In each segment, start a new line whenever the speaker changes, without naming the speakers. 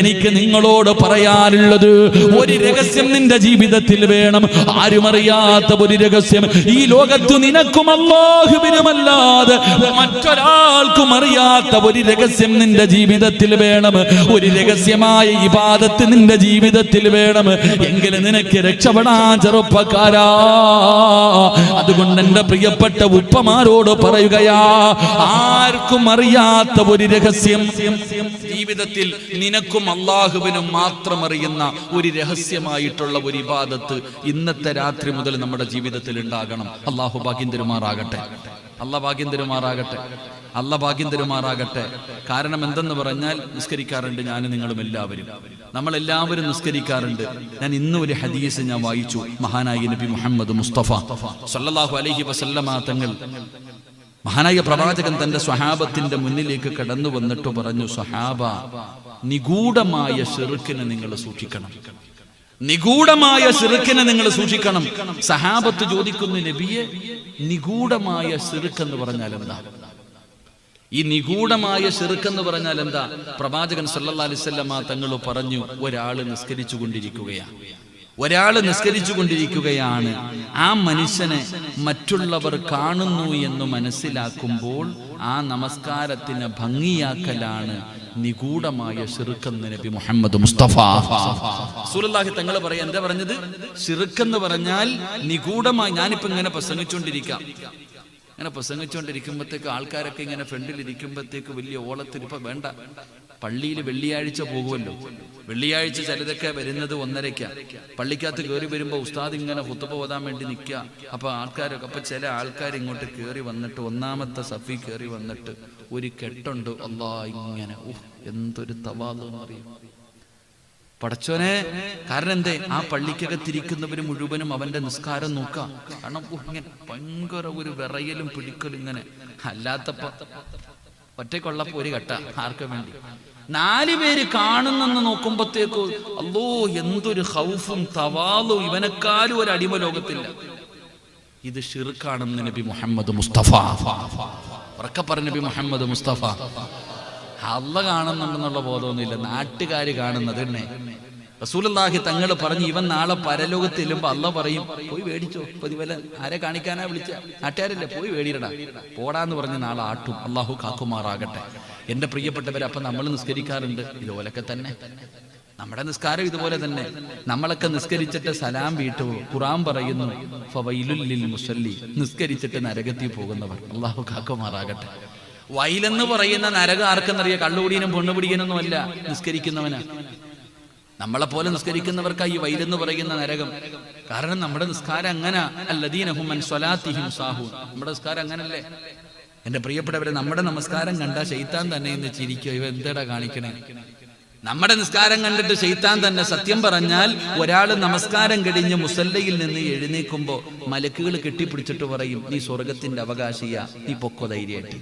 എനിക്ക് നിങ്ങളോട് പറയാനുള്ളത് ഒരു രഹസ്യം നിന്റെ ജീവിതത്തിൽ വേണം. ആരും അറിയാത്ത ഒരു രഹസ്യം. ഈ ലോകത്ത് നിനക്കും അല്ലാഹുവിനുമല്ലാതെ മറ്റൊരാൾക്കും അറിയാത്ത ഒരു രഹസ്യം നിന്റെ ജീവിതത്തിൽ വേണം. ഒരു രഹസ്യമായ ഇബാദത്ത് നിന്റെ ജീവിതത്തിൽ വേണം. എങ്കിൽ നിനക്ക് രക്ഷപ്പെടാൻ ചെറുപ്പക്കാരാ. അതുകൊണ്ട് എന്റെ പ്രിയപ്പെട്ട ഉപ്പമാരോട് പറയുകയാ ആർക്കും അറിയാത്ത ഒരു രഹസ്യം. ജീവിതത്തിൽ നിനക്കും അള്ളാഹുവിനും മാത്രം അറിയുന്ന ഒരു രഹസ്യമായിട്ടുള്ള ഒരു ഇബാദത്ത് ഇന്നത്തെ രാത്രി മുതൽ നമ്മുടെ ജീവിതത്തിൽ ഉണ്ടാകണം. അള്ളാഹു ഭാഗ്യം തരുമാറാകട്ടെ അല്ല ഭാഗ്യം തരുമാറാകട്ടെ അല്ല ഭാഗ്യം കാരണം എന്തെന്ന് പറഞ്ഞാൽ നിസ്കരിക്കാറുണ്ട് ഞാനും നിങ്ങളും എല്ലാവരും നമ്മൾ എല്ലാവരും നിസ്കരിക്കാറുണ്ട്. ഞാൻ ഇന്ന് ഒരു ഹദീസ് ഞാൻ വായിച്ചു. മഹാനായി നബി മുഹമ്മദ് മുസ്തഫ. സല്ലാഹു അലഹി വസല്ലമ തങ്ങൾ മഹാനായ പ്രവാചകൻ തന്റെ സ്വഹാബത്തിന്റെ മുന്നിലേക്ക് കടന്നു വന്നിട്ട് പറഞ്ഞു സ്വഹാബ നിഗൂഢമായ ഷിറുക്കിനെ നിങ്ങൾ സൂക്ഷിക്കണം. നിഗൂഢമായ സിറുക്കിനെ നിങ്ങൾ സൂക്ഷിക്കണം. സഹാബത്ത് ചോദിക്കുന്നു നബിയെ നിഗൂഢമായ സിറുക്ക് എന്ന് പറഞ്ഞാൽ എന്താ? ഈ നിഗൂഢമായ ഷെറുക്ക് എന്ന് പറഞ്ഞാൽ എന്താ? പ്രവാചകൻ സല്ലല്ലാഹു അലൈഹി വസല്ലമ തങ്ങൾ പറഞ്ഞു ഒരാൾ നിസ്കരിച്ചു കൊണ്ടിരിക്കുകയാണ് ഒരാൾ നിസ്കരിച്ചു കൊണ്ടിരിക്കുകയാണ് ആ മനുഷ്യനെ മറ്റുള്ളവർ കാണുന്നു എന്ന് മനസ്സിലാക്കുമ്പോൾ ആ നമസ്കാരത്തിന് ഭംഗിയാക്കലാണ് നിഗൂഢമായ ഷിറുക്കെന്ന് നബി മുഹമ്മദ് മുസ്തഫ. സുലല്ലാഹി തങ്ങൾ പറയാ എന്താ പറഞ്ഞത്? ഷിറുക്കെന്ന് പറഞ്ഞാൽ നിഗൂഢമായി ഞാനിപ്പോ ഇങ്ങനെ പ്രസംഗിച്ചുകൊണ്ടിരിക്കാം ഇങ്ങനെ പ്രസംഗിച്ചുകൊണ്ടിരിക്കുമ്പോഴത്തേക്ക് ആൾക്കാരൊക്കെ ഇങ്ങനെ ഫ്രണ്ടിൽ ഇരിക്കുമ്പോഴത്തേക്ക് വലിയ ഓളത്തിൽ ഇപ്പൊ വേണ്ട. പള്ളിയിൽ വെള്ളിയാഴ്ച പോകുമല്ലോ. വെള്ളിയാഴ്ച ചിലതൊക്കെ വരുന്നത് ഒന്നരയ്ക്ക. പള്ളിക്കകത്ത് കയറി വരുമ്പോൾ ഉസ്താദ് ഇങ്ങനെ ഹുത്തുബ ഓതാൻ വേണ്ടി നിൽക്കുക അപ്പൊ ആൾക്കാരൊക്കെ അപ്പൊ ചില ആൾക്കാർ ഇങ്ങോട്ട് കയറി വന്നിട്ട് ഒന്നാമത്തെ സഫി കയറി വന്നിട്ട് ഒരു കെട്ടുണ്ട്. അല്ലാ ഇങ്ങനെ. ഓഹ് എന്തൊരു തവാദെന്ന് അറിയും പടച്ചോനെ കാരണം എന്തേ? ആ പള്ളിക്കൊക്കെ പള്ളിക്കകത്തിരിക്കുന്നവര് മുഴുവനും അവന്റെ നിസ്കാരം നോക്കാം. കാരണം ഇങ്ങനെ ഭയങ്കര ഒരു വിറയലും പിടിക്കലും ഇങ്ങനെ. അല്ലാത്തപ്പോ ഒറ്റക്കൊള്ളപ്പോ ഒരു ഘട്ട ആർക്കും വേണ്ടി. നാല് പേര് കാണുന്നെന്ന് നോക്കുമ്പോഴത്തേക്കോ അല്ലോ എന്തൊരു ഹൗഫും തവാലും ഇവനെക്കാളും ഒരു അടിമ ലോകത്തില്ല. ഇത് ഷിർക്കാണെന്ന് നബി മുഹമ്മദ് മുസ്തഫ. പറഞ്ഞ നബി മുഹമ്മദ് മുസ്തഫ. അല്ല കാണുന്നുണ്ടെന്നുള്ള ബോധമൊന്നുമില്ല. നാട്ടുകാർ കാണുന്നത് തന്നെ. റസൂലുള്ളാഹി തങ്ങൾ പറഞ്ഞു ഇവൻ നാളെ പരലോകത്ത് ചെല്ലുമ്പോ അല്ല പറയും പോയി മേടിച്ചോ പതിവല ആരെ കാണിക്കാനാ വിളിച്ച? നാട്ടുകാരല്ലേ പോയി മേടിയിടടാ പോടാന്ന് പറഞ്ഞ് നാളെ ആട്ടും അള്ളാഹു കാക്കുമാറാകട്ടെ. എന്റെ പ്രിയപ്പെട്ടവരെ അപ്പൊ നമ്മൾ നിസ്കരിക്കാറുണ്ട് ഇതുപോലൊക്കെ തന്നെ. നമ്മുടെ നിസ്കാരം ഇതുപോലെ തന്നെ. നമ്മളൊക്കെ നിസ്കരിച്ചിട്ട് സലാം വീട്ടു ഖുറാൻ പറയുന്നു ഫവൈലുല്ലിൽ മുസല്ലി നിസ്കരിച്ചിട്ട് നരകത്തിൽ പോകുന്നവർ അള്ളാഹു കാക്കുമാറാകട്ടെ. വയലെന്ന് പറയുന്ന നരകം കള്ളുപിടിയനും പൊണ്ണുപിടിയനൊന്നും അല്ല നമ്മളെ പോലെ നിസ്കരിക്കുന്നവർക്കായി ഈ വൈലെന്ന് പറയുന്ന നരകം. കാരണം നമ്മുടെ നിസ്കാരം അങ്ങനെ. അല്ലദീനഹുമൻ സ്വലാത്തിഹിം സാഹു നമ്മുടെ നിസ്കാരം അങ്ങനല്ലേ? എന്റെ പ്രിയപ്പെട്ടവരെ നമ്മുടെ നമസ്കാരം കണ്ട ശൈത്താൻ തന്നെ ഇന്ന് ചിരിക്കുക ഇവ എന്തേടാ കാണിക്കണേ? നമ്മുടെ നിസ്കാരം കണ്ടിട്ട് ശൈത്താൻ തന്നെ സത്യം പറഞ്ഞാൽ ഒരാൾ നമസ്കാരം കഴിഞ്ഞ് മുസല്ലയിൽ നിന്ന് എഴുന്നേക്കുമ്പോ മലക്കുകൾ കെട്ടിപ്പിടിച്ചിട്ട് പറയും നീ സ്വർഗത്തിന്റെ അവകാശിയ. നീ പൊക്കോ ധൈര്യമായിട്ട്.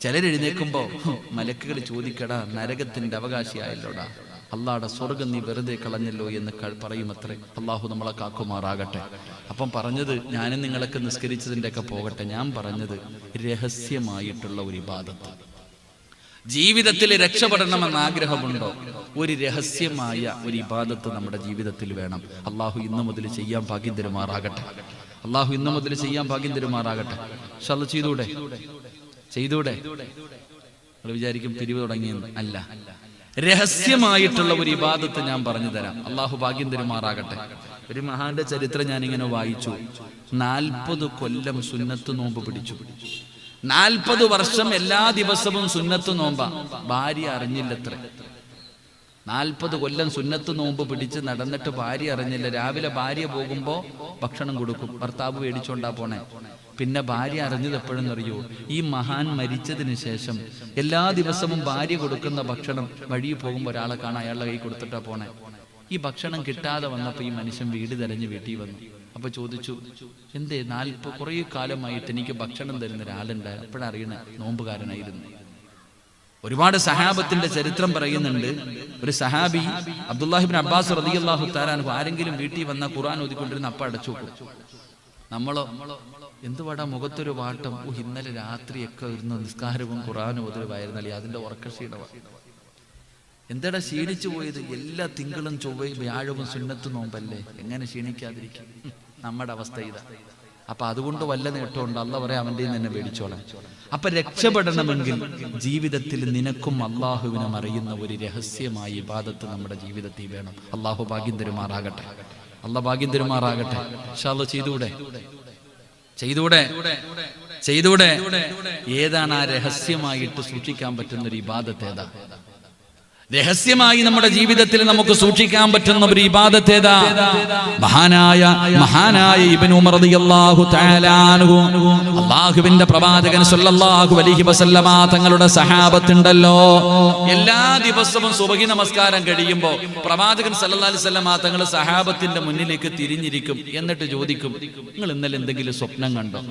ചിലരെഴുന്നേക്കുമ്പോ മലക്കുകൾ ചോദിക്കടാ നരകത്തിന്റെ അവകാശിയായല്ലോടാ. അള്ളാടെ സ്വർഗം നീ വെറുതെ കളഞ്ഞല്ലോ എന്ന് പറയുമത്രേ. അള്ളാഹു നമ്മളെ കാക്കുമാറാകട്ടെ. അപ്പം പറഞ്ഞത് ഞാനും നിങ്ങളൊക്കെ നിസ്കരിച്ചതിന്റെ ഒക്കെ പോകട്ടെ. ഞാൻ പറഞ്ഞത് രഹസ്യമായിട്ടുള്ള ഒരു ഇബാദത്ത്. ജീവിതത്തിൽ രക്ഷപ്പെടണമെന്ന് ആഗ്രഹമുണ്ടോ? ഒരു രഹസ്യമായ ഒരു ഇബാദത്ത് നമ്മുടെ ജീവിതത്തിൽ വേണം. അള്ളാഹു ഇന്നു മുതൽ ചെയ്യാൻ ഭാഗ്യം തരുമാറാകട്ടെ. അള്ളാഹു ഇന്നു മുതൽ ചെയ്യാൻ ഭാഗ്യം തരുമാറാകട്ടെ. ഷല്ല ചെയ്തൂടെ? ചെയ്തൂടെ? നിങ്ങൾ വിചാരിക്കും പിരിവ് തുടങ്ങിയെന്ന്. അല്ല. രഹസ്യമായിട്ടുള്ള ഒരു ഇബാദത്ത് ഞാൻ പറഞ്ഞു തരാം. അള്ളാഹു ഭാഗ്യം തരുമാറാകട്ടെ. ഒരു മഹാന്റെ ചരിത്രം ഞാൻ ഇങ്ങനെ വായിച്ചു. നാൽപ്പത് കൊല്ലം സുന്നത്ത് നോമ്പ് പിടിച്ചു. നാൽപ്പത് വർഷം എല്ലാ ദിവസവും സുന്നത്ത് നോമ്പ. ഭാര്യ അറിഞ്ഞില്ലത്ര. നാൽപ്പത് കൊല്ലം സുന്നത്ത് നോമ്പ് പിടിച്ച് നടന്നിട്ട് ഭാര്യ അറിഞ്ഞില്ല. രാവിലെ ഭാര്യ പോകുമ്പോ ഭക്ഷണം കൊടുക്കും. ഭർത്താവ് മേടിച്ചോണ്ടാ പോണേ. പിന്നെ ഭാര്യ അറിഞ്ഞത് എപ്പോഴെന്നറിയോ? ഈ മഹാൻ മരിച്ചതിന് ശേഷം. എല്ലാ ദിവസവും ഭാര്യ കൊടുക്കുന്ന ഭക്ഷണം വഴി പോകുമ്പോൾ ഒരാളെ കാണാൻ അയാളുടെ കൈ കൊടുത്തിട്ടാ പോണേ. ഈ ഭക്ഷണം കിട്ടാതെ വന്നപ്പോൾ ഈ മനുഷ്യൻ വീട് തെരഞ്ഞ് വീട്ടിൽ വന്നു. അപ്പൊ ചോദിച്ചു എന്തേ നാൽപ്പ കുറേ കാലമായിട്ട് എനിക്ക് ഭക്ഷണം തരുന്ന ഒരാളുണ്ട്. എപ്പോഴറിയണ നോമ്പുകാരനായിരുന്നു. ഒരുപാട് സഹാബത്തിന്റെ ചരിത്രം പറയുന്നുണ്ട്. ഒരു സഹാബി അബ്ദുല്ലാഹിബിൻ അബ്ബാസ് റളിയല്ലാഹു താലാൻഹു ആരെങ്കിലും വീട്ടിൽ വന്ന ഖുറാൻ ഓതിക്കൊണ്ടിരുന്ന അപ്പ അടച്ചു നമ്മളോ? എന്തുവാടാ മുഖത്തൊരു വാട്ടം? ഓ ഇന്നലെ രാത്രിയൊക്കെ ഇരുന്ന് നിസ്കാരവും ഖുറാനും ഓതുവായിരുന്നല്ലേ അതിന്റെ ഉറക്കക്ഷീണമാണ് എന്താടാ ക്ഷീണിച്ചു പോയത്? എല്ലാ തിങ്കളും ചൊവ്വയും വ്യാഴവും സുന്നത്ത് നോമ്പല്ലേ? എങ്ങനെ ക്ഷീണിക്കാതിരിക്കും? നമ്മുടെ അവസ്ഥ ഇതാ. അപ്പൊ അതുകൊണ്ട് വല്ല നേട്ടമുണ്ട് അല്ല പറയാം അവന്റെ തന്നെ മേടിച്ചോളാം. അപ്പൊ രക്ഷപ്പെടണമെങ്കിൽ ജീവിതത്തിൽ നിനക്കും അള്ളാഹുവിനും അറിയുന്ന ഒരു രഹസ്യമായ ഇബാദത്ത് നമ്മുടെ ജീവിതത്തിൽ വേണം. അള്ളാഹു ഭാഗ്യം തരുമാറാകട്ടെ. അള്ള ഭാഗ്യം തരുമാറാകട്ടെ. ഷാല്ല ചെയ്തൂടെ ചെയ്തൂടെ ചെയ്തൂടെ ഏതാണ് ആ രഹസ്യമായിട്ട് സൂക്ഷിക്കാൻ പറ്റുന്ന ഒരു ഇബാദത്ത് ഏതാ? രഹസ്യമായി നമ്മുടെ ജീവിതത്തിൽ നമുക്ക് സൂക്ഷിക്കാൻ പറ്റുന്ന ഒരു ഇബാദത്തേതാ മഹാനായ മഹാനായ ഇബ്നു ഉമർ റളിയല്ലാഹു പ്രവാചകൻ സല്ലല്ലാഹു അലൈഹി വസല്ലമ തങ്ങളുടെ സഹാബത്തുണ്ടല്ലോ. എല്ലാ ദിവസവും സുബഹി നമസ്കാരം കഴിയുമ്പോൾ പ്രവാചകൻ സല്ലല്ലാഹു അലൈഹി വസല്ലമ തങ്ങൾ സഹാബത്തിന്റെ മുന്നിലേക്ക് തിരിഞ്ഞിരിക്കും. എന്നിട്ട് ചോദിക്കും നിങ്ങൾ ഇന്നലെ എന്തെങ്കിലും സ്വപ്നം കണ്ടോ?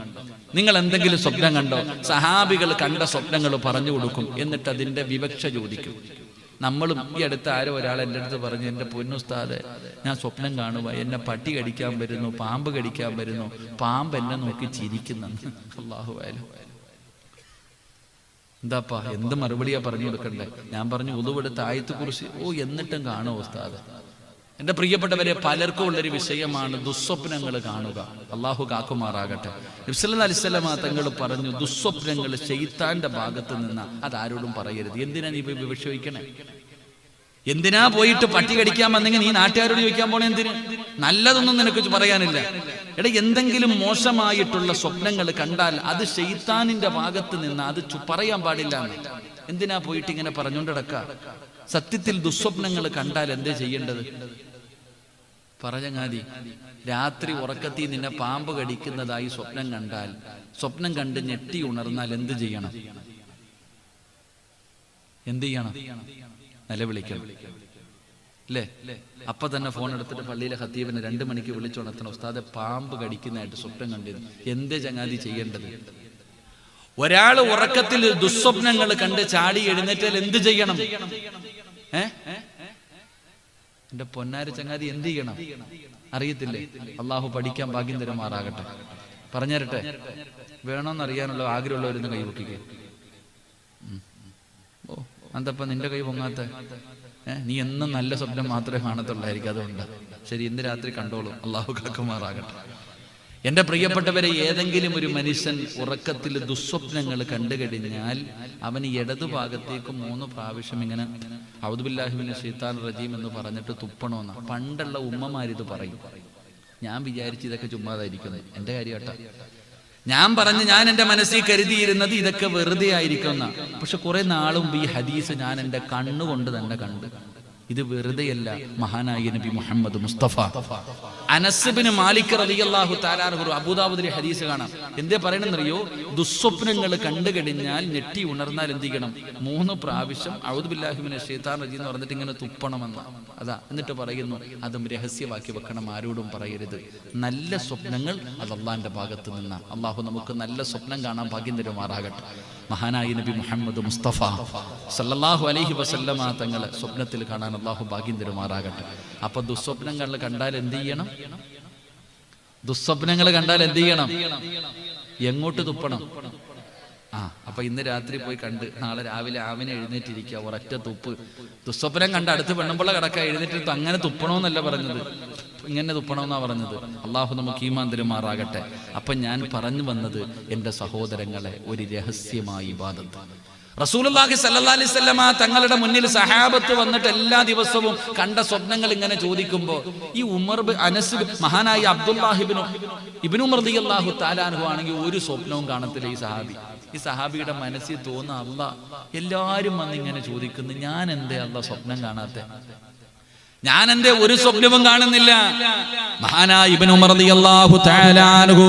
നിങ്ങൾ എന്തെങ്കിലും സ്വപ്നം കണ്ടോ? സഹാബികൾ കണ്ട സ്വപ്നങ്ങൾ പറഞ്ഞു കൊടുക്കും. എന്നിട്ട് അതിന്റെ വിവക്ഷ ചോദിക്കും. നമ്മളും ഈ അടുത്ത് ആരോ ഒരാൾ എന്റെ അടുത്ത് പറഞ്ഞു എന്റെ പൊന്നുസ്താദ് ഞാൻ സ്വപ്നം കാണുക എന്നെ പട്ടി കടിക്കാൻ വരുന്നു പാമ്പ് കടിക്കാൻ വരുന്നു പാമ്പ് എന്നെ നോക്കി ചിരിക്കുന്നു അള്ളാഹു ആയാലും എന്താപ്പാ എന്ത് മറുപടിയാ പറഞ്ഞു കൊടുക്കണ്ടേ? ഞാൻ പറഞ്ഞു ഉതുവെടുത്ത് ആയത്തെ കുറിച്ച് ഓ എന്നിട്ടും കാണുമോ ഉസ്താദ്. എന്റെ പ്രിയപ്പെട്ടവരെ പലർക്കും ഉള്ളൊരു വിഷയമാണ് ദുസ്വപ്നങ്ങൾ കാണുക. അള്ളാഹു കാക്കുമാറാകട്ടെ. ഇസ്ലാം അലിസ്ലമാ തങ്ങൾ പറഞ്ഞു ദുസ്വപ്നങ്ങൾ ചെയ്ത്താന്റെ ഭാഗത്ത് നിന്ന്. അതാരോടും പറയരുത്. എന്തിനാ നീ വിഷയിക്കണേ എന്തിനാ പോയിട്ട് പട്ടി കടിക്കാൻ വന്നെങ്കിൽ നീ നാട്ടുകാരോട് ചോദിക്കാൻ പോണേ എന്തിന്? നല്ലതൊന്നും നിനക്ക് പറയാനില്ല. എടാ എന്തെങ്കിലും മോശമായിട്ടുള്ള സ്വപ്നങ്ങൾ കണ്ടാൽ അത് ഷെയ്ത്താനിന്റെ ഭാഗത്ത് നിന്ന്. അത് പറയാൻ പാടില്ല എന്തിനാ പോയിട്ട് ഇങ്ങനെ പറഞ്ഞുകൊണ്ടിടക്ക സത്യത്തിൽ ദുസ്വപ്നങ്ങൾ കണ്ടാൽ എന്തേ ചെയ്യേണ്ടത്? പറഞ്ഞങ്ങാതി രാത്രി ഉറക്കത്തിൽ നിന്നെ പാമ്പ് കടിക്കുന്നതായി സ്വപ്നം കണ്ടാൽ സ്വപ്നം കണ്ട് ഞെട്ടി ഉണർന്നാൽ എന്ത് ചെയ്യണം? എന്ത് ചെയ്യണം? നിലവിളിക്കണം. അല്ലേ അപ്പൊ തന്നെ ഫോൺ എടുത്തിട്ട് പള്ളിയിലെ ഹത്തീബിനെ രണ്ടു മണിക്ക് വിളിച്ചുണർത്തണം ഉസ്താദെ പാമ്പ് കടിക്കുന്നതായിട്ട് സ്വപ്നം കണ്ടിരുന്നു എന്ത് ചങ്ങാതി ചെയ്യേണ്ടത്? ഒരാൾ ഉറക്കത്തിൽ ദുസ്വപ്നങ്ങൾ കണ്ട് ചാടി എഴുന്നേറ്റാൽ എന്ത് ചെയ്യണം? ഏ? എന്റെ പൊന്നാര ചങ്ങാതി എന്ത് ചെയ്യണം? അറിയത്തില്ലേ? അള്ളാഹു പഠിക്കാൻ ഭാഗ്യം തരുമാറാകട്ടെ. പറഞ്ഞരട്ടെ. വേണമെന്ന് അറിയാനുള്ള കൈ കൈവക്കിക്കേ ഓ അന്തപ്പ നിന്റെ കൈ പൊങ്ങാത്ത? നീ എന്നും നല്ല സ്വപ്നം മാത്രമേ കാണത്തുള്ളായിരിക്കും അതുകൊണ്ട്. ശരി ഇന്ന് രാത്രി കണ്ടോളൂ. അള്ളാഹു കാക്കുമാറാകട്ടെ. എന്റെ പ്രിയപ്പെട്ടവരെ ഏതെങ്കിലും ഒരു മനുഷ്യൻ ഉറക്കത്തിൽ ദുസ്വപ്നങ്ങൾ കണ്ടു കഴിഞ്ഞാൽ അവന് ഇടതു ഭാഗത്തേക്ക് മൂന്ന് പ്രാവശ്യം ഇങ്ങനെ ഔദുബില്ലാഹിബിന് ഷെയ്ത്താൻ റജീം എന്ന് പറഞ്ഞിട്ട് തുപ്പണമെന്ന പണ്ടുള്ള ഉമ്മമാരിത് പറയും. ഞാൻ വിചാരിച്ച് ഇതൊക്കെ ചുമ്മാതായിരിക്കുന്നു എന്റെ കാര്യമാട്ട ഞാൻ പറഞ്ഞ് ഞാൻ എന്റെ മനസ്സിൽ കരുതിയിരുന്നത് ഇതൊക്കെ വെറുതെ ആയിരിക്കുന്ന പക്ഷെ കുറെ നാളും ഈ ഹദീസ് ഞാൻ എന്റെ കണ്ണുകൊണ്ട് തന്നെ കണ്ട്. ഇത് വെറുതെയല്ല മഹാനായ നബി മുഹമ്മദ് മുസ്തഫ. അനസ്ബിന് മാലിക് റളിയല്ലാഹു തആലാഹു അബുദാബുദിലെ ഹദീസ് കാണാം. എന്തേ പറയണെന്നറിയോ? ദുസ്വപ്നങ്ങൾ കണ്ടു കഴിഞ്ഞാൽ ഞെട്ടി ഉണർന്നാൽ എന്ത് ചെയ്യണം? മൂന്ന് പ്രാവശ്യം ഔദു ബില്ലാഹിമിനെ ഷെയ്ത്താൻ റജി എന്ന് പറഞ്ഞിട്ട് ഇങ്ങനെ തുപ്പണമെന്ന്. അതാ എന്നിട്ട് പറയുന്നു അതും രഹസ്യമാക്കി വെക്കണം ആരോടും പറയരുത്. നല്ല സ്വപ്നങ്ങൾ അത് അള്ളാഹിന്റെ ഭാഗത്ത് നിന്നാണ് അള്ളാഹു നമുക്ക് നല്ല സ്വപ്നം കാണാൻ ഭാഗ്യം തരുമാറാകട്ടെ. മഹാനായി നബി മുഹമ്മദ് മുസ്തഫ സല്ലാഹു അലഹി വസല്ലമ തങ്ങളെ സ്വപ്നത്തിൽ കാണാൻ അള്ളാഹു ഭാഗ്യം തരുമാറാകട്ടെ. അപ്പൊ ദുസ്വപ്നങ്ങൾ കണ്ടാൽ എന്ത് ചെയ്യണം? ദുസ്വപ്നങ്ങൾ കണ്ടാൽ എന്ത് ചെയ്യണം? എങ്ങോട്ട് തുപ്പണം? ആ അപ്പൊ ഇന്ന് രാത്രി പോയി കണ്ട് നാളെ രാവിലെ ആവിനെ എഴുന്നേറ്റിരിക്കുക ഒരൊറ്റ തുപ്പ്. ദുസ്വപ്നം കണ്ട് അടുത്ത് പെണ്ണുമ്പോൾ കിടക്ക എഴുന്നേറ്റ് അങ്ങനെ തുപ്പണമെന്നല്ല പറഞ്ഞത്. ഇങ്ങനെ തുപ്പണമെന്നാ പറഞ്ഞത്. അള്ളാഹു നമുക്ക് ഈമാൻ തരുമാറാകട്ടെ. അപ്പൊ ഞാൻ പറഞ്ഞു വന്നത് എന്റെ സഹോദരങ്ങളെ ഒരു രഹസ്യമായി ബാധത്ത് റസൂലുള്ളാഹി സല്ലല്ലാഹു അലൈഹി വസല്ലമ തങ്ങളുടെ മുന്നിൽ സഹാബത്ത് വന്നിട്ട് എല്ലാ ദിവസവും കണ്ട സ്വപ്നങ്ങൾ ഇങ്ങനെ ചോദിക്കുമ്പോൾ ഈ ഉമർ അനസ് മഹാനായി അബ്ദുല്ലാഹിബിനു ഇബിനു ഉമർ അള്ളാഹു താലാനുഹു ആണെങ്കിൽ ഒരു സ്വപ്നവും കാണത്തില്ല ഈ സഹാബി. ഈ സഹാബിയുടെ മനസ്സിൽ തോന്നുന്ന അല്ല എല്ലാവരും വന്ന് ഇങ്ങനെ ചോദിക്കുന്നു ഞാൻ എന്തേ അല്ല സ്വപ്നം കാണാത്തെ? ഞാൻ എന്റെ ഒരു സ്വപ്നവും കാണുന്നില്ല. മഹാനായ ഇബ്നു ഉമർ റളിയല്ലാഹു തആല അൻഹു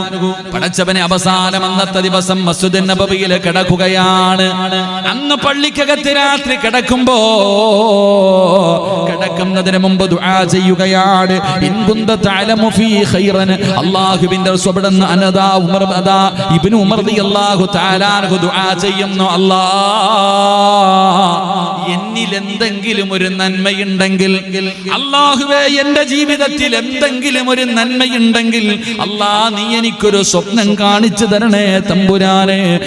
പടച്ചവനെ അവസാനം അന്നത്തെ ദിവസം മസ്ജിദ് നബബിയിൽ കിടക്കുകയാണ്. അന്ന് പള്ളിക്കകത്ത് രാത്രി കിടക്കുമ്പോ കിടക്കുന്നതിന് മുമ്പ് ദുആ ചെയ്യുകയാണ്. ഇൻ കുന്ത തഅലമു ഫീ ഖൈറൻ. അല്ലാഹുവിന്റെ സ്വബടന്ന് അനദാ ഉമർ അദാ ഇബ്നു ഉമർ റളിയല്ലാഹു തആല ദുആ ചെയ്യുന്നു. അല്ലാ എന്നിൽ എന്തെങ്കിലും ഒരു നന്മയുണ്ടെങ്കിൽ അള്ളാഹുവേ എന്റെ ജീവിതത്തിൽ എന്തെങ്കിലും ഒരു നന്മയുണ്ടെങ്കിൽ അല്ലാ നീ എനിക്കൊരു സ്വപ്നം കാണിച്ചു തരണേ തമ്പുരാനെ.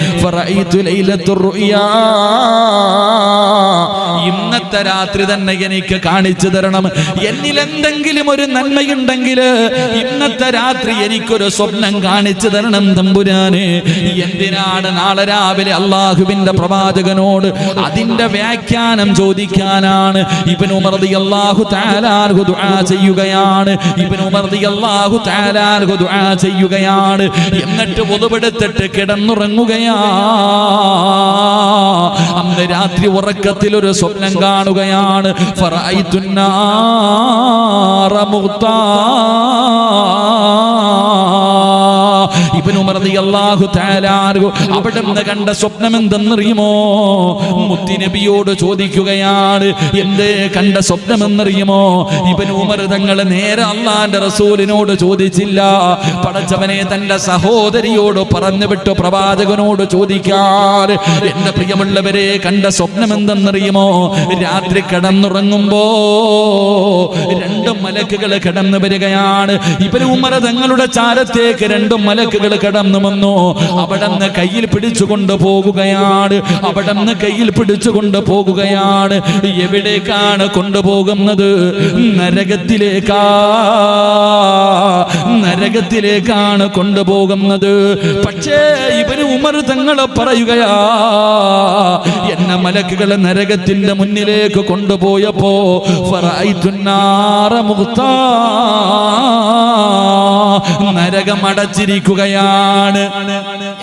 ഇന്നത്തെ രാത്രി തന്നെ എനിക്ക് കാണിച്ചു തരണം. എന്നിൽ എന്തെങ്കിലും ഒരു നന്മയുണ്ടെങ്കിൽ ഇന്നത്തെ രാത്രി എനിക്കൊരു സ്വപ്നം കാണിച്ചു തരണം തമ്പുരാനെ. എന്തിനാണ് നാളെ രാവിലെ അള്ളാഹുവിന്റെ പ്രവാചകനോട് അതിന്റെ വ്യാഖ്യാനം ചോദിക്കാനാണ് ഉമർ അള്ളാഹു താലാർഹു ദുആ ചെയ്യുകയാണ്. ഇബ്നു ഉമർ റളിയല്ലാഹു താലാർഹു ദുആ ചെയ്യുകയാണ്. എന്നിട്ട് പൊതുപെടുത്തിട്ട് കിടന്നുറങ്ങുകയാ. അന്ന് രാത്രി ഉറക്കത്തിൽ ഒരു സ്വപ്നം കാണുകയാണ്. ഫറഅയ്തുന്നാറ മുഗ്താ ഇബ്നു അവിടെ നിന്ന് കണ്ട സ്വപ്നം എന്തെന്നറിയുമോ മുത്തിനബിയോട് ചോദിക്കുകയാണ് എന്തേ കണ്ട സ്വപ്നം എന്നറിയുമോ ഇബ്നു ഉമർ തങ്ങൾ നേരെ അള്ളാന്റെ റസൂലിനോട് ചോദിച്ചില്ല. പടച്ചവനെ തന്റെ സഹോദരിയോട് പറഞ്ഞു വിട്ടു പ്രവാചകനോട് ചോദിക്കാറ് എന്റെ പ്രിയമുള്ളവരെ കണ്ട സ്വപ്നം എന്തെന്നറിയുമോ രാത്രി കിടന്നുറങ്ങുമ്പോ രണ്ട് മലക്കുകൾ കിടന്നു വരികയാണ്. ഇവർ ഉമർ തങ്ങളുടെ ചാരത്തേക്ക് രണ്ടും മലക്കുകൾ കടന്നു വന്നു അവിടെ നിന്ന് കയ്യിൽ പിടിച്ചുകൊണ്ട് പോകുകയാണ്. അവിടെ നിന്ന് കയ്യിൽ പിടിച്ചുകൊണ്ട് പോകുകയാണ്. എവിടേക്കാണ് കൊണ്ടുപോകുന്നത്? നരകത്തിലേക്കാ. നരകത്തിലേക്കാണ് കൊണ്ടുപോകുന്നത്. പക്ഷേ ഇവന് ഉമർ തങ്ങളെ പറയുകയാ എന്നെ മലക്കുകൾ നരകത്തിന്റെ മുന്നിലേക്ക് കൊണ്ടുപോയപ്പോ ഫറഅയ്തുന്നാറ മുഗ്താ. നരകം അടച്ചിരിക്കുകയാണ്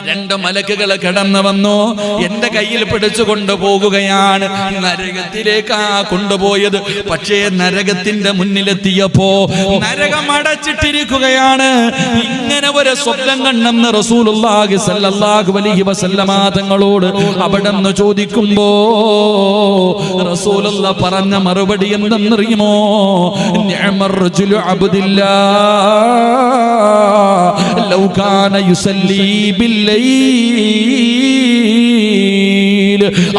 രണ്ട് മലക്കുകൾ കിടന്നു വന്നു. എന്റെ കയ്യിൽ പിടിച്ചു കൊണ്ടുപോകുകയാണ് നരകത്തിലേക്കാ കൊണ്ടുപോയത്. പക്ഷേ നരകത്തിന്റെ മുന്നിലെത്തിയപ്പോ നരകം അടച്ചിട്ടിരിക്കുകയാണ് ഇങ്ങനെ ഒരു സ്വപ്നം കണ്ണെന്ന് റസൂലുള്ളാഹി സല്ലല്ലാഹു അലൈഹി വസല്ലമ തങ്ങളോട് അവിടെ നിന്ന് ചോദിക്കുമ്പോ റസൂലുള്ള പറഞ്ഞ മറുപടി എന്തെന്നറിയുമോ? അബ്ദില്ലാ ലൗ കാന യുസല്ലി ബില്ലൈൽ.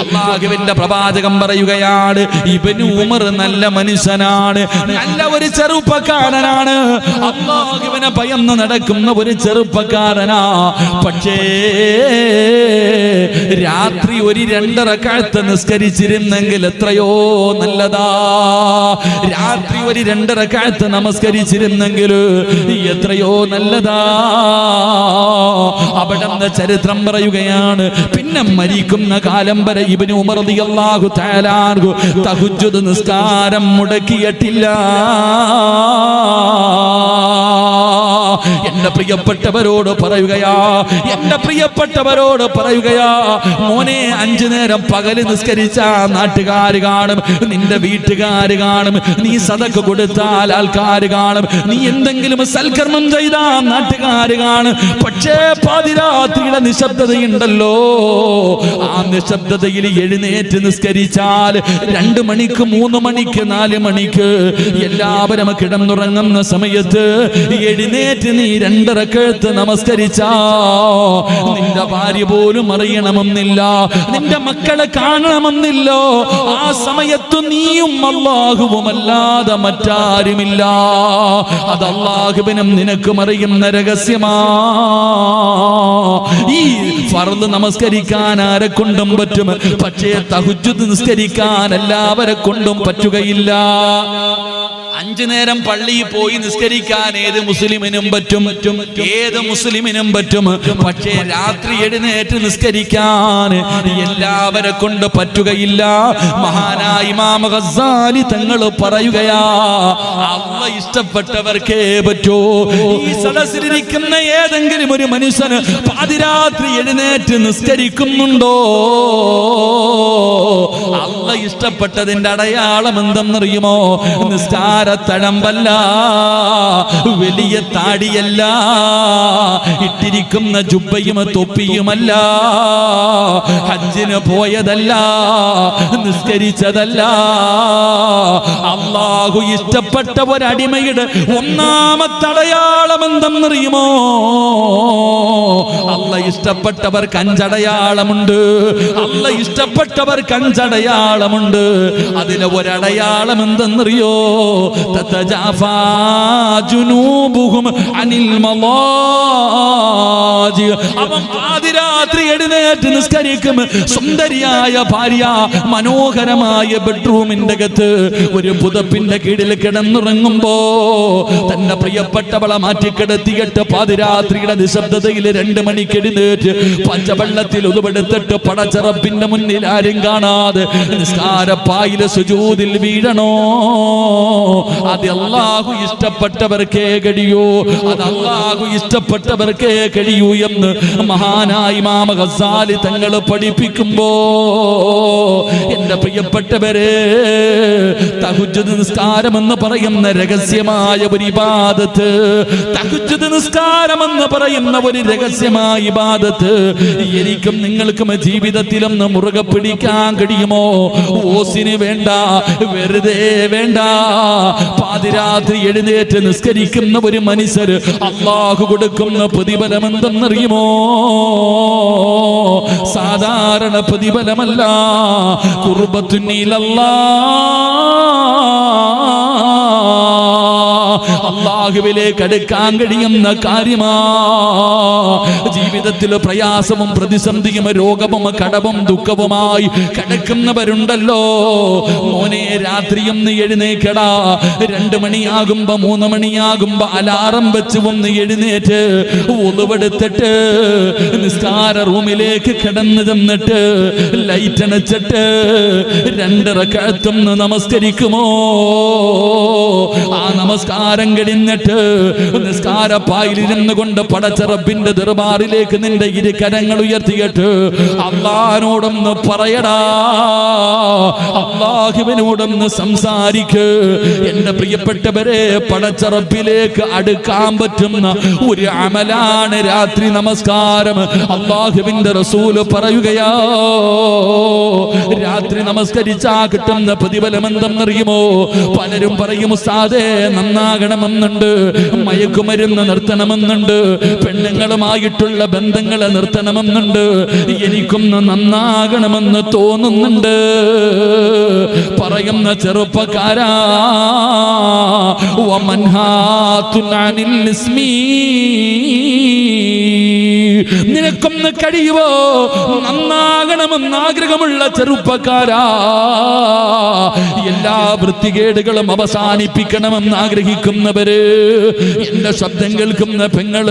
അള്ളാഹുവിന്റെ പ്രവാചകം പറയുകയാണ് ഇബനു ഉമർ നല്ല മനുഷ്യനാണ് നല്ല ഒരു ചെറുപ്പക്കാരനാണ്. അള്ളാഹുവിനെ ഭയന്ന് നടക്കുന്ന ഒരു ചെറുപ്പക്കാരനാ. പക്ഷേ രാത്രി ഒരു രണ്ടര കാലത്ത് നിസ്കരിച്ചിരുന്നെങ്കിൽ എത്രയോ നല്ലതാ. രാത്രി ഒരു രണ്ടര കാലത്ത് നമസ്കരിച്ചിരുന്നെങ്കിൽ എത്രയോ നല്ലതാ. അവിടെ ചരിത്രം പറയുകയാണ്. പിന്നെ മരിക്കുന്ന കാലം വരെ ഇവന് ഉമർ റളിയല്ലാഹു തആല അൻഹു തഹജ്ജുദ് നിസ്കാരം മുടക്കിയിട്ടില്ല. എന്റെ പ്രിയപ്പെട്ടവരോട് പറയുകയാ എന്റെ പ്രിയപ്പെട്ടവരോട് പറയുകയാ മോനെ അഞ്ചു നേരം പകൽ നിസ്കരിച്ച നാട്ടുകാർ കാണും നിന്റെ വീട്ടുകാർ കാണും നീ സതക്ക് കൊടുത്താൽ ആൾക്കാർ കാണും നീ എന്തെങ്കിലും സൽക്കർമ്മം ചെയ്താൽ നാട്ടുകാർ കാണും. പക്ഷേ പാതിരാത്രിയുടെ നിശബ്ദതയുണ്ടല്ലോ. ആ നിശബ്ദതയിൽ എഴുന്നേറ്റ് നിസ്കരിച്ചാൽ രണ്ട് മണിക്ക് മൂന്ന് മണിക്ക് നാല് മണിക്ക് എല്ലാവരും കിടന്നുറങ്ങുന്ന സമയത്ത് എഴുന്നേറ്റ് നീ രണ്ടരക്കെഴുത്ത് നമസ്കരിച്ചാ. നിന്റെ ഭാര്യ പോലും അറിയണമെന്നില്ല. നിന്റെ മക്കളെ കാണണമെന്നില്ലോ. ആ സമയത്ത് നീയും അല്ലാതെ മറ്റാരുമില്ല. അത് അള്ളാഹുവിനും നിനക്കും അറിയുന്ന രഹസ്യമാ. ഈ ഫറന്ന് നമസ്കരിക്കാൻ ആരെ കൊണ്ടും പറ്റും? പക്ഷേ തഹുജ് നിസ്കരിക്കാൻ എല്ലാവരെ കൊണ്ടും പറ്റുകയില്ല. അഞ്ചു നേരം പള്ളിയിൽ പോയി നിസ്കരിക്കാൻ ഏത് മുസ്ലിമിനും പറ്റും. ഏത് മുസ്ലിമിനും പറ്റും. പക്ഷേ രാത്രി എഴുന്നേറ്റ് നിസ്കരിക്കാൻ എല്ലാവരെ കൊണ്ട് പറ്റുകയില്ല. മഹാനായ ഇമാം ഗസാലി തങ്ങൾ പറയുകയാ അള്ള ഇഷ്ടപ്പെട്ടവർക്കേ പറ്റൂ. ഈ സദസ്സിലിരിക്കുന്ന ഏതെങ്കിലും ഒരു മനുഷ്യന് പാതിരാത്രി എഴുന്നേറ്റ് നിസ്കരിക്കുന്നുണ്ടോ? അള്ള ഇഷ്ടപ്പെട്ടതിന്റെ അടയാളം എന്തെന്നറിയുമോ? നിസ്കാരത്തഴമ്പല്ല വലിയ താടിയല്ല ഇട്ടിരിക്കുന്ന ജുബയും തൊപ്പിയുമല്ല ഹജ്ജിന് പോയതല്ല നിസ്കരിച്ചതല്ല. അള്ളാഹു ഇഷ്ടപ്പെട്ട ഒരടിമയുടെ ഒന്നാമത്തെ അടയാളം എന്തെന്നറിയുമോ? അല്ല ഇഷ്ടപ്പെട്ടവർക്ക് അഞ്ചടയാളമുണ്ട് അല്ല ഇഷ്ടപ്പെട്ടവർക്ക് അഞ്ചടയാളമുണ്ട് അതിന് ഒരടയാളം എന്തെന്നറിയോ. അവൻ പാതിരാത്രി എഴുന്നേറ്റ് നിസ്കരിക്കും. സുന്ദരിയായ ഭാര്യ മനോഹരമായ ബെഡ്റൂമിന്റെ അകത്ത് ഒരു പുതപ്പിന്റെ കീഴിൽ കിടന്നുറങ്ങുമ്പോ തന്റെ പ്രിയപ്പെട്ടവളെ മാറ്റിക്കിടത്തിയിട്ട് പാതിരാത്രിയുടെ നിശബ്ദതയിൽ രണ്ട് മണിക്ക് എഴുന്നേറ്റ് പച്ചവെള്ളത്തിൽ ഉതുപെടുത്തിട്ട് പടച്ചറപ്പിന്റെ മുന്നിൽ ആരും കാണാതെ നിസ്കാരപ്പായിലെ സുജൂതിൽ വീഴണോ? അത് അള്ളാഹു ഇഷ്ടപ്പെട്ടവർക്കേ കഴിയൂ. അത് അള്ളാഹു ഇഷ്ടപ്പെട്ടവർക്കേ കഴിയൂ എന്ന് മഹാനായി മാമ ഗസാലി തങ്ങൾ പഠിപ്പിക്കുമ്പോ എന്റെ പ്രിയപ്പെട്ടവരെ തഹുജുദ് നിസ്കാരം എന്ന് പറയുന്ന രഹസ്യമായ ഒരു ഇബാദത്ത് തഹുജുദ് നിസ്കാരം എന്ന് പറയുന്ന ഒരു രഹസ്യമായ ഇബാദത്ത് എനിക്കും നിങ്ങൾക്കും ജീവിതത്തിലൊന്ന് മുറുകെ പിടിക്കാൻ കഴിയുമോ? ഓസിന് വേണ്ട വെറുതെ വേണ്ട. പാതിരാത്രി എഴുന്നേറ്റ് നിസ്കരിക്കുന്ന ഒരു മനുഷ്യർ അള്ളാഹു കൊടുക്കുന്ന പ്രതിഫലം എന്തെന്നറിയുമോ? സാധാരണ പ്രതിഫലമല്ല. കുർബത്തുന്നിലല്ലാ അള്ളാഹുവിലേക്ക് അടുക്കാൻ കഴിയുന്ന കാര്യമാ. ജീവിതത്തിൽ പ്രയാസവും പ്രതിസന്ധിയും രോഗവും കടവും ദുഃഖവുമായി കിടക്കുന്നവരുണ്ടല്ലോ. മോനെ രാത്രിയും നീ എഴുന്നേക്കടാ. രണ്ട് മണിയാകുമ്പോ മൂന്ന് മണിയാകുമ്പോ അലാറം വെച്ച് ഒന്ന് എഴുന്നേറ്റ് ഒളിവെടുത്തിട്ട് നിസ്കാര റൂമിലേക്ക് കിടന്നു ചെന്നിട്ട് ലൈറ്റ് അണച്ചിട്ട് രണ്ടര കഴുത്തൊന്ന് നമസ്കരിക്കുമോ? ആ നമസ്കാരം കഴിഞ്ഞിട്ട് നിസ്കാരപ്പായിലിരുന്ന് കൊണ്ട് പടച്ചിറപ്പിന്റെ ദർബാറിലേക്ക് നിന്റെ ഇരു കരങ്ങൾ ഉയർത്തിയിട്ട് അള്ളഹാനോടൊന്ന് പറയടാ. അള്ളാഹുവിനോടൊന്ന് സംസാരിക്ക്. എന്റെ പ്രിയപ്പെട്ടവരെ പടച്ചിറപ്പിലേക്ക് അടുക്കാൻ പറ്റുന്ന ഒരു അമലാണ് രാത്രി നമസ്കാരം. അള്ളാഹുവിന്റെ റസൂൽ പറയുകയാ രാത്രി നമസ്കരിച്ചാ കിട്ടുന്ന പ്രതിഫലം എന്തെന്നറിയുമോ പലരും പറയും ഉസ്താദേ നന്നാകണമെന്നുണ്ട്. മയക്കുമരുന്ന് നിർത്തണമെന്നുണ്ട്. പെണ്ണുങ്ങളുമായിട്ടുള്ള ബന്ധങ്ങളെ നിർത്തണമെന്നുണ്ട്. എനിക്കൊന്ന് നന്നാകണമെന്ന് തോന്നുന്നുണ്ട്. പറയുന്ന ചെറുപ്പക്കാരാ. നിനക്കൊന്ന് കഴിയുവോ? നന്നാകണമെന്ന് ആഗ്രഹമുള്ള ചെറുപ്പക്കാരാ. എല്ലാ വൃത്തികേടുകളും അവസാനിപ്പിക്കണമെന്ന് ആഗ്രഹിക്കുന്നവര് എന്റെ ശബ്ദം കേൾക്കുന്ന പെങ്ങൾ.